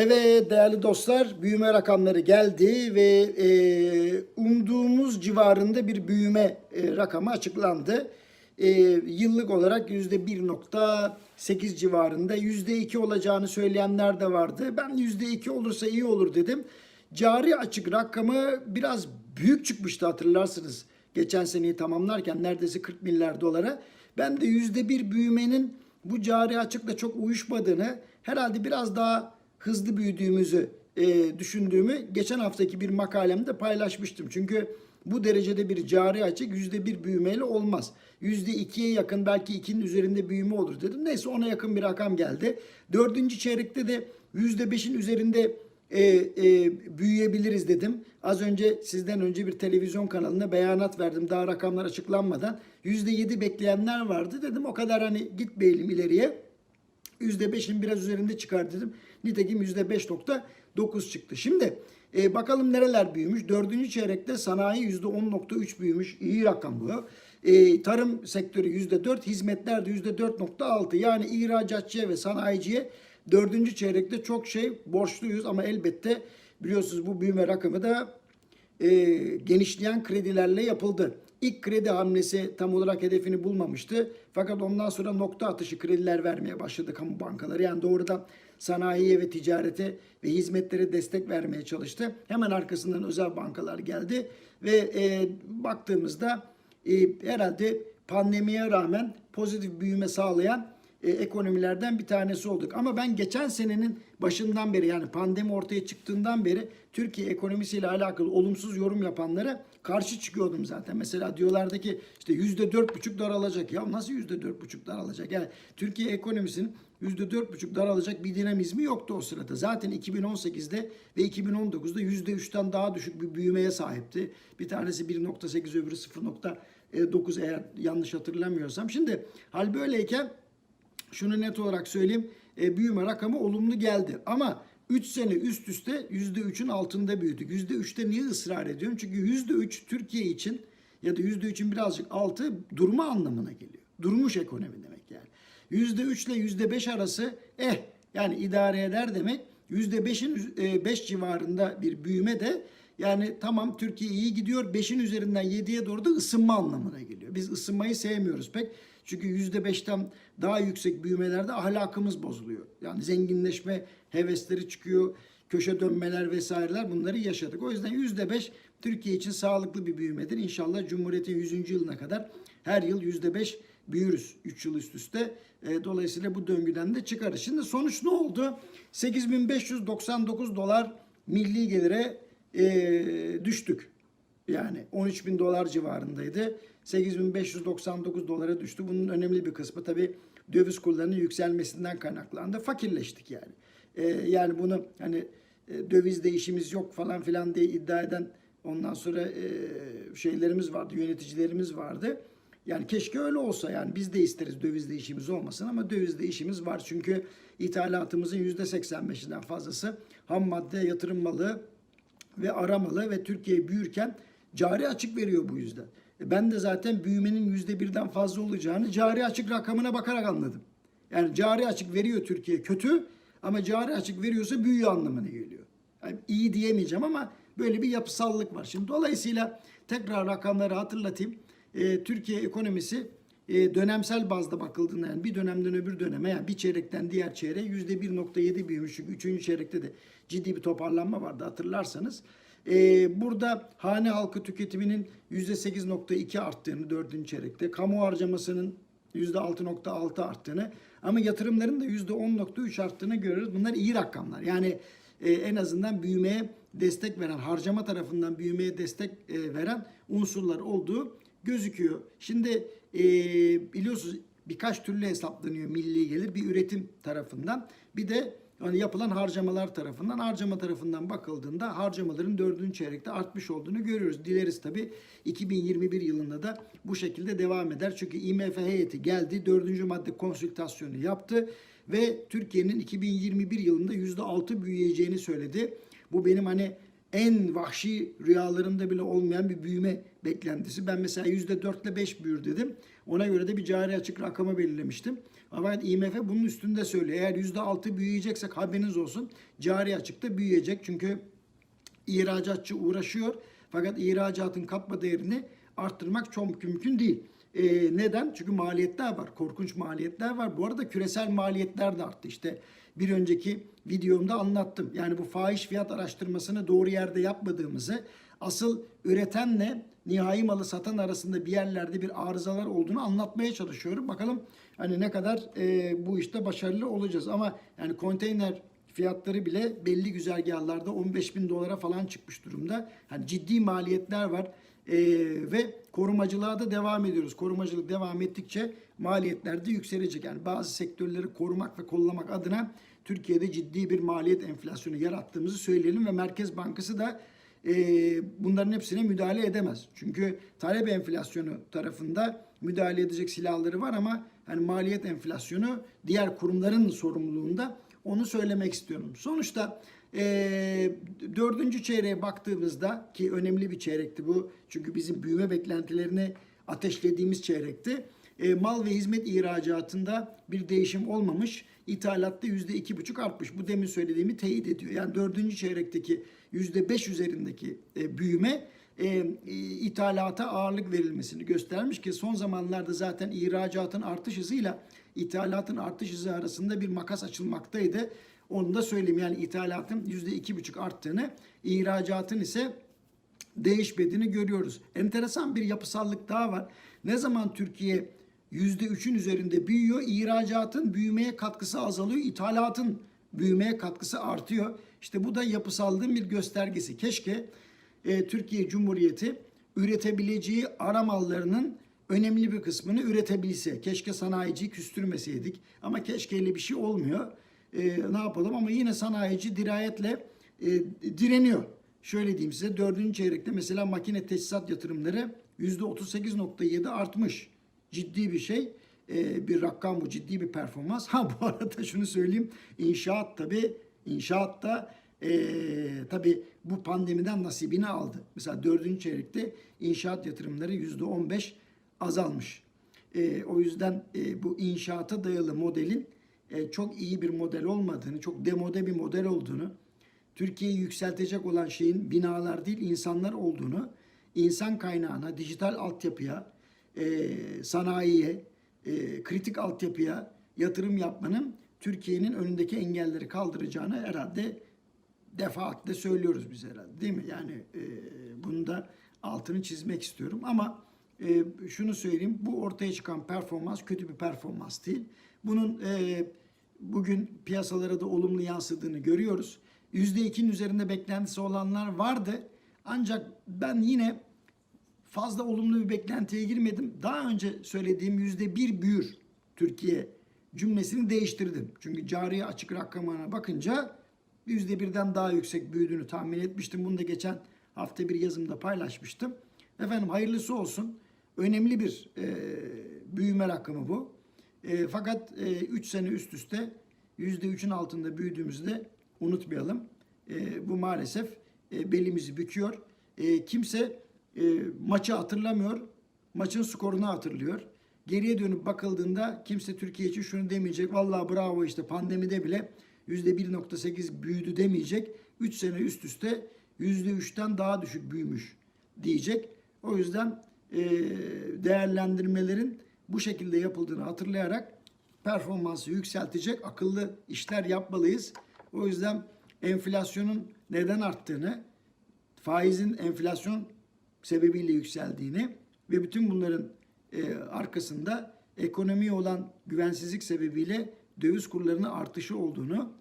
Evet değerli dostlar büyüme rakamları geldi ve e, umduğumuz civarında bir büyüme e, rakamı açıklandı. E, yıllık olarak yüzde 1.8 civarında yüzde 2 olacağını söyleyenler de vardı. Ben yüzde 2 olursa iyi olur dedim. Cari açık rakamı biraz büyük çıkmıştı hatırlarsınız. Geçen seneyi tamamlarken neredeyse 40 milyar dolara. Ben de yüzde bir büyümenin bu cari açıkla çok uyuşmadığını herhalde biraz daha hızlı büyüdüğümüzü e, düşündüğümü geçen haftaki bir makalemde paylaşmıştım. Çünkü bu derecede bir cari açık yüzde bir büyümeyle olmaz. Yüzde ikiye yakın belki ikinin üzerinde büyüme olur dedim. Neyse ona yakın bir rakam geldi. Dördüncü çeyrekte de yüzde beşin üzerinde e, e, büyüyebiliriz dedim. Az önce sizden önce bir televizyon kanalına beyanat verdim. Daha rakamlar açıklanmadan. Yüzde yedi bekleyenler vardı dedim. O kadar hani gitmeyelim ileriye. %5'in biraz üzerinde çıkar. Nitekim %5.9 çıktı. Şimdi e, bakalım nereler büyümüş. Dördüncü çeyrekte sanayi %10.3 büyümüş. İyi rakam bu. E, tarım sektörü %4, hizmetler de %4.6. Yani ihracatçıya ve sanayiciye dördüncü çeyrekte çok şey borçluyuz. Ama elbette biliyorsunuz bu büyüme rakamı da e, genişleyen kredilerle yapıldı. İlk kredi hamlesi tam olarak hedefini bulmamıştı. Fakat ondan sonra nokta atışı krediler vermeye başladı kamu bankaları. Yani doğrudan sanayiye ve ticarete ve hizmetlere destek vermeye çalıştı. Hemen arkasından özel bankalar geldi ve e, baktığımızda e, herhalde pandemiye rağmen pozitif büyüme sağlayan e, ekonomilerden bir tanesi olduk. Ama ben geçen senenin başından beri yani pandemi ortaya çıktığından beri Türkiye ekonomisiyle alakalı olumsuz yorum yapanlara karşı çıkıyordum zaten. Mesela diyorlardı ki işte yüzde dört buçuk daralacak. Ya nasıl yüzde dört buçuk daralacak? Yani Türkiye ekonomisinin yüzde dört buçuk daralacak bir dinamizmi yoktu o sırada. Zaten 2018'de ve 2019'da yüzde üçten daha düşük bir büyümeye sahipti. Bir tanesi 1.8 öbürü 0.9 eğer yanlış hatırlamıyorsam. Şimdi hal böyleyken şunu net olarak söyleyeyim. E, büyüme rakamı olumlu geldi. Ama 3 sene üst üste %3'ün altında büyüdük. %3'te niye ısrar ediyorum? Çünkü %3 Türkiye için ya da %3'ün birazcık altı durma anlamına geliyor. Durmuş ekonomi demek yani. %3 ile %5 arası eh yani idare eder demek. %5'in 5 civarında bir büyüme de yani tamam Türkiye iyi gidiyor. 5'in üzerinden 7'ye doğru da ısınma anlamına geliyor. Biz ısınmayı sevmiyoruz pek. Çünkü %5'ten daha yüksek büyümelerde ahlakımız bozuluyor. Yani zenginleşme hevesleri çıkıyor. Köşe dönmeler vesaireler bunları yaşadık. O yüzden %5 Türkiye için sağlıklı bir büyümedir. İnşallah Cumhuriyet'in 100. yılına kadar her yıl %5 büyürüz 3 yıl üst üste. E, dolayısıyla bu döngüden de çıkarız. Şimdi sonuç ne oldu? 8599 dolar milli gelire e, düştük. Yani 13 bin dolar civarındaydı. 8599 dolara düştü. Bunun önemli bir kısmı tabii döviz kurlarının yükselmesinden kaynaklandı. Fakirleştik yani. E, yani bunu hani e, dövizde işimiz yok falan filan diye iddia eden ondan sonra e, şeylerimiz vardı, yöneticilerimiz vardı. Yani keşke öyle olsa yani biz de isteriz dövizde işimiz olmasın ama dövizde işimiz var. Çünkü ithalatımızın %85'inden fazlası ham madde, yatırım malı ve aramalı ve Türkiye büyürken cari açık veriyor bu yüzden. E ben de zaten büyümenin yüzde birden fazla olacağını cari açık rakamına bakarak anladım. Yani cari açık veriyor Türkiye kötü ama cari açık veriyorsa büyüyor anlamına geliyor. Yani iyi diyemeyeceğim ama böyle bir yapısallık var. Şimdi dolayısıyla tekrar rakamları hatırlatayım. Ee, Türkiye ekonomisi e, dönemsel bazda bakıldığında yani bir dönemden öbür döneme yani bir çeyrekten diğer çeyreğe yüzde 1.7 büyümüş. Çünkü üçüncü çeyrekte de ciddi bir toparlanma vardı hatırlarsanız. Ee, burada hane halkı tüketiminin %8.2 arttığını dördüncü çeyrekte, kamu harcamasının %6.6 arttığını ama yatırımların da %10.3 arttığını görüyoruz. Bunlar iyi rakamlar. Yani e, en azından büyümeye destek veren, harcama tarafından büyümeye destek e, veren unsurlar olduğu gözüküyor. Şimdi e, biliyorsunuz birkaç türlü hesaplanıyor milli gelir. Bir üretim tarafından bir de yani yapılan harcamalar tarafından harcama tarafından bakıldığında harcamaların dördüncü çeyrekte artmış olduğunu görüyoruz. Dileriz tabi 2021 yılında da bu şekilde devam eder. Çünkü IMF heyeti geldi dördüncü madde konsültasyonu yaptı ve Türkiye'nin 2021 yılında yüzde altı büyüyeceğini söyledi. Bu benim hani en vahşi rüyalarımda bile olmayan bir büyüme beklentisi. Ben mesela yüzde dörtle beş büyür dedim. Ona göre de bir cari açık rakamı belirlemiştim. Ama IMF bunun üstünde söylüyor. Eğer yüzde altı büyüyeceksek haberiniz olsun. Cari açıkta büyüyecek. Çünkü ihracatçı uğraşıyor. Fakat ihracatın katma değerini arttırmak çok mümkün değil. Ee, neden? Çünkü maliyetler var. Korkunç maliyetler var. Bu arada küresel maliyetler de arttı. İşte bir önceki videomda anlattım. Yani bu fahiş fiyat araştırmasını doğru yerde yapmadığımızı, asıl üretenle nihai malı satan arasında bir yerlerde bir arızalar olduğunu anlatmaya çalışıyorum. Bakalım hani ne kadar e, bu işte başarılı olacağız. Ama yani konteyner fiyatları bile belli güzergahlarda 15 bin dolara falan çıkmış durumda. Hani ciddi maliyetler var. Ee, ve korumacılığa da devam ediyoruz. Korumacılık devam ettikçe maliyetler de yükselecek. Yani bazı sektörleri korumak ve kollamak adına Türkiye'de ciddi bir maliyet enflasyonu yarattığımızı söyleyelim ve Merkez Bankası da e, bunların hepsine müdahale edemez. Çünkü talep enflasyonu tarafında müdahale edecek silahları var ama hani maliyet enflasyonu diğer kurumların sorumluluğunda onu söylemek istiyorum. Sonuçta e, dördüncü çeyreğe baktığımızda ki önemli bir çeyrekti bu. Çünkü bizim büyüme beklentilerini ateşlediğimiz çeyrekti. E, mal ve hizmet ihracatında bir değişim olmamış. İthalatta yüzde iki buçuk artmış. Bu demin söylediğimi teyit ediyor. Yani dördüncü çeyrekteki yüzde beş üzerindeki e, büyüme e, ithalata ağırlık verilmesini göstermiş ki son zamanlarda zaten ihracatın artış hızıyla ithalatın artış hızı arasında bir makas açılmaktaydı. Onu da söyleyeyim yani ithalatın yüzde iki buçuk arttığını, ihracatın ise değişmediğini görüyoruz. Enteresan bir yapısallık daha var. Ne zaman Türkiye yüzde üçün üzerinde büyüyor, ihracatın büyümeye katkısı azalıyor, ithalatın büyümeye katkısı artıyor. İşte bu da yapısallığın bir göstergesi. Keşke e, Türkiye Cumhuriyeti üretebileceği ara mallarının önemli bir kısmını üretebilse. Keşke sanayiciyi küstürmeseydik. Ama keşke öyle bir şey olmuyor. E, ne yapalım ama yine sanayici dirayetle e, direniyor. Şöyle diyeyim size dördüncü çeyrekte mesela makine teçhizat yatırımları %38.7 artmış. Ciddi bir şey. E, bir rakam bu ciddi bir performans. Ha bu arada şunu söyleyeyim. İnşaat tabii inşaatta e, tabii bu pandemiden nasibini aldı. Mesela dördüncü çeyrekte inşaat yatırımları yüzde on beş azalmış. E, o yüzden e, bu inşaata dayalı modelin e, çok iyi bir model olmadığını, çok demode bir model olduğunu, Türkiye'yi yükseltecek olan şeyin binalar değil insanlar olduğunu, insan kaynağına, dijital altyapıya, e, sanayiye, e, kritik altyapıya yatırım yapmanın Türkiye'nin önündeki engelleri kaldıracağını herhalde defaatle söylüyoruz biz herhalde değil mi? Yani e, bunu da altını çizmek istiyorum ama e, şunu söyleyeyim bu ortaya çıkan performans kötü bir performans değil. Bunun e, bugün piyasalara da olumlu yansıdığını görüyoruz. %2'nin üzerinde beklentisi olanlar vardı. Ancak ben yine fazla olumlu bir beklentiye girmedim. Daha önce söylediğim %1 büyür Türkiye cümlesini değiştirdim. Çünkü cari açık rakamına bakınca %1'den daha yüksek büyüdüğünü tahmin etmiştim. Bunu da geçen hafta bir yazımda paylaşmıştım. Efendim hayırlısı olsun. Önemli bir e, büyüme rakamı bu. E, fakat 3 e, sene üst üste %3'ün altında büyüdüğümüzde unutmayalım. E, bu maalesef e, belimizi büküyor. E, kimse e, maçı hatırlamıyor. Maçın skorunu hatırlıyor. Geriye dönüp bakıldığında kimse Türkiye için şunu demeyecek. Vallahi bravo işte pandemide bile %1.8 büyüdü demeyecek. 3 sene üst üste %3'ten daha düşük büyümüş diyecek. O yüzden e, değerlendirmelerin bu şekilde yapıldığını hatırlayarak performansı yükseltecek akıllı işler yapmalıyız. O yüzden enflasyonun neden arttığını, faizin enflasyon sebebiyle yükseldiğini ve bütün bunların e, arkasında ekonomiye olan güvensizlik sebebiyle döviz kurlarının artışı olduğunu,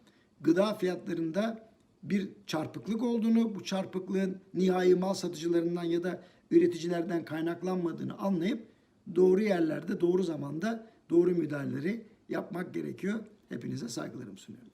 gıda fiyatlarında bir çarpıklık olduğunu, bu çarpıklığın nihai mal satıcılarından ya da üreticilerden kaynaklanmadığını anlayıp doğru yerlerde, doğru zamanda doğru müdahaleleri yapmak gerekiyor. Hepinize saygılarımı sunuyorum.